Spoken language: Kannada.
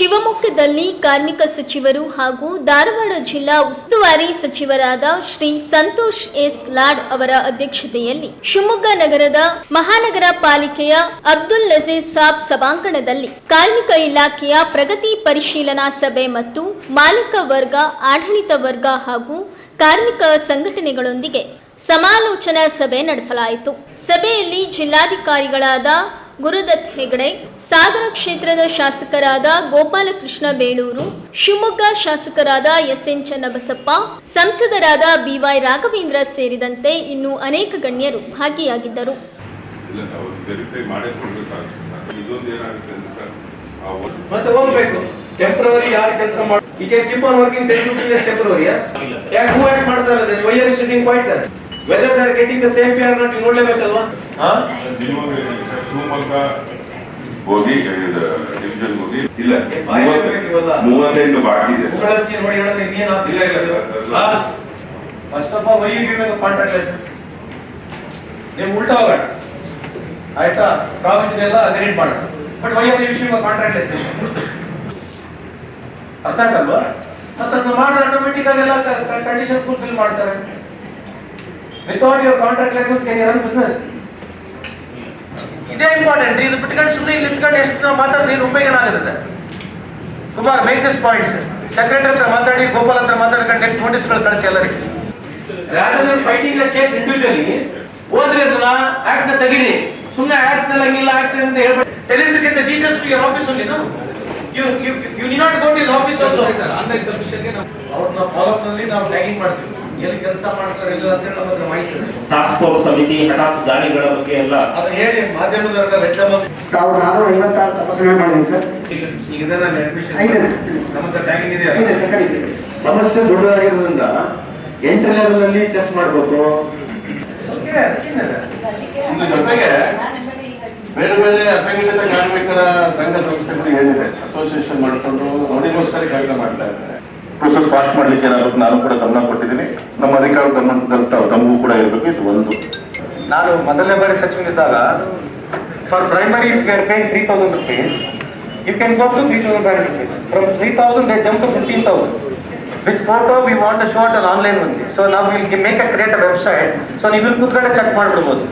ಶಿವಮೊಗ್ಗದಲ್ಲಿ ಕಾರ್ಮಿಕ ಸಚಿವರು ಹಾಗೂ ಧಾರವಾಡ ಜಿಲ್ಲಾ ಉಸ್ತುವಾರಿ ಸಚಿವರಾದ ಶ್ರೀ ಸಂತೋಷ್ ಎಸ್ ಲಾಡ್ ಅವರ ಅಧ್ಯಕ್ಷತೆಯಲ್ಲಿ ಶಿವಮೊಗ್ಗ ನಗರದ ಮಹಾನಗರ ಪಾಲಿಕೆಯ ಅಬ್ದುಲ್ ನಜೀರ್ ಸಾಬ್ ಸಭಾಂಗಣದಲ್ಲಿ ಕಾರ್ಮಿಕ ಇಲಾಖೆಯ ಪ್ರಗತಿ ಪರಿಶೀಲನಾ ಸಭೆ ಮತ್ತು ಮಾಲೀಕ ವರ್ಗ, ಆಡಳಿತ ವರ್ಗ ಹಾಗೂ ಕಾರ್ಮಿಕ ಸಂಘಟನೆಗಳೊಂದಿಗೆ ಸಮಾಲೋಚನಾ ಸಭೆ ನಡೆಸಲಾಯಿತು. ಸಭೆಯಲ್ಲಿ ಜಿಲ್ಲಾಧಿಕಾರಿಗಳಾದ ಗುರುದತ್ ಹೆಗಡೆ ಸಾಗರ ಕ್ಷೇತ್ರದ ಶಾಸಕರಾದ ಗೋಪಾಲಕೃಷ್ಣ ಬೇಳೂರು ಶಿವಮೊಗ್ಗ ಶಾಸಕರಾದ ಎಸ್ ಎನ್ ಚನ್ನಬಸಪ್ಪ ಸಂಸದರಾದ ಬಿವೈ ರಾಘವೇಂದ್ರ ಸೇರಿದಂತೆ ಇನ್ನೂ ಅನೇಕ ಗಣ್ಯರು ಭಾಗಿಯಾಗಿದ್ದರು. ಟೆಂಪ್ರವರಿ ಯಾರು ಕೆಲಸ ಮಾಡಿ ಈ ಕೀಪ್ ಆನ್ ವರ್ಕಿಂಗ್ ಟೆಂಪ್ರವರಿ ಯಾಕೆ ಹೂ ಆಕ್ಟ್ ಮಾಡ್ತಾ ಇಲ್ಲ why are sitting point whether they are getting the same pay or not ನೀವು ನೋಡ್ಲೇಬೇಕಲ್ವಾ ಹಾ ಹೋಗಿ ಡಿವಿಷನ್ ಹೋಗಿ ಇಲ್ಲ. ಮೂವತ್ತೆಂಟು ಬಾಕಿ ಇದೆ. ಮಾಡಿ. First of all why you giving contract licence ನೀವು ಉಲ್ಟಾ ಹೋಗೋಣ. ಆಯ್ತಾ? ಪ್ರಾವಿಷನ್ ಎಲ್ಲ ಅಗ್ರೀಡ್ ಮಾಡೋಣ. But why are issuing contract licence ಅರ್ಥ ಆಗಲ್ವಾ ಮತ್ತೆ ಅದನ್ನ ಆಟೋಮೆಟಿಕ್ ಆಗೆಲ್ಲ ಕಂಡೀಷನ್ ಫುಲ್ಫಿಲ್ ಮಾಡ್ತಾರೆ. Without your contract licence can run business ಇದೇ ಇಂಪಾರ್ಟೆಂಟ್ ಇದು ಬಿಟ್ಕೊಂಡು ಸುಮ್ಮನೆ ಇಲ್ಲಿ ನಿಂತ್ಕೊಂಡು ಎಷ್ಟು ಮಾತಾಡಿದ್ರೆ ಏನು ಉಪಯೋಗ ಏನಾಗುತ್ತೆ Kumar make this points secretary ಹತ್ರ ಮಾತಾಡಿ ಗೋಪಾಲ್ ಹತ್ರ ಮಾತಾಡ್ಕೊಂಡು ನೆಕ್ಸ್ಟ್ ನೋಟಿಸ್ಗಳು ಕಳಿಸಿ ಎಲ್ಲರಿಗೆ ರಾದರ್ ಫೈಟಿಂಗ್ ಕೇಸ್ ಇಂಡಿವಿಜುವಲಿ ಹೋದ್ರೆ ಅದನ್ನ ಆಕ್ಟ್ನ ತೆಗೀರಿ ಸುಮ್ಮನೆ ಆಕ್ಟ್ನಲ್ಲಿ ಹಂಗಿಲ್ಲ ಆಕ್ಟ್ ಅಂತ ಹೇಳ್ಬಿಟ್ಟು ಟೆಲಿಫಿಕ್ ಡೀಟೇಲ್ಸ್ ಟು ಯರ್ ಆಫೀಸ್ ಅಲ್ಲಿ you you you need not go to office also online ಸಬ್ಮಿಷನ್ಗೆ ನಾವು ಅವ್ರನ್ನ ಫಾಲೋ ಅಪ್ನಲ್ಲಿ ನಾವು ಟ್ಯಾಗಿಂಗ್ ಮಾಡ್ತೀವಿ ಎಲ್ಲಿ ಕೆಲಸ ಮಾಡ್ತಾರೆ ಇಲ್ಲ ಅಂತ ಹೇಳಿ ನಮ್ಮ ಮಾಹಿತಿ ಇದೆ. ಟಾಸ್ಕ್ ಫೋರ್ಸ್ ಸಮಿತಿ ಹಠಾತ್ ದಾಳಿಗಳ ಬಗ್ಗೆ ಎಲ್ಲ ಅದನ್ನ ಹೇಳಿ ಮಾಧ್ಯಮದ ರೆಡ್ ಸಾವಿರದ ನಾನ್ನೂರ ಐವತ್ತಾರು ತಪಾಸಣೆ ಮಾಡಿದ್ದೀನಿ ಸರ್. ಈಗ ಇದನ್ನ ಅಡ್ಮಿಷನ್. ನಮ್ಮ ಹತ್ರ ಟ್ಯಾಗಿಂಗ್ ಇದೆಯಾ ಇದೆ ಸರ್ ಸಮಸ್ಯೆ ದೊಡ್ಡದಾಗಿರೋದ್ರಿಂದ ಎಂಟು ಲೆವೆಲ್ ಅಲ್ಲಿ ಚೆಕ್ ಮಾಡಬೇಕು. ಇದ್ರ ಜೊತೆಗೆ ಬೇರೆ ಬೇರೆ ಅಸಂಘಟಿತ ಕಾರ್ಮಿಕರ ಸಂಘ ಸಂಸ್ಥೆಗಳು ಏನಿದೆ ಅಸೋಸಿಯೇಷನ್ ಮಾಡಿಕೊಂಡು ಅವರಿಗೋಸ್ಕರ ಕೆಲಸ ಮಾಡ್ತಾ ಇದ್ದಾರೆ. ಪ್ರೋಸೆಸ್ ಫಾಸ್ಟ್ ಮಾಡ್ಲಿಕ್ಕೆ ಏನಾಗುತ್ತೆ ನಾನು ಕೂಡ ಗಮನ ಕೊಟ್ಟಿದ್ದೀನಿ. ನಮ್ಮ ಅಧಿಕಾರ ತಾವು ತಮಗೂ ಕೂಡ ಇರಬೇಕು, ಇದು ಒಂದು. ನಾನು ಮೊದಲನೇ ಬಾರಿ ಸಚಿವನಿದ್ದಾಗ for primary if three thousand rupees you can go to three thousand five rupees from three thousand jump to fifteen thousand which photo we want show at online only so ನಾವು make a create a website so ನೀವು ಕೂತ್ಕೊಂಡೆ ಚೆಕ್ ಮಾಡ್ಬಿಡ್ಬೋದು.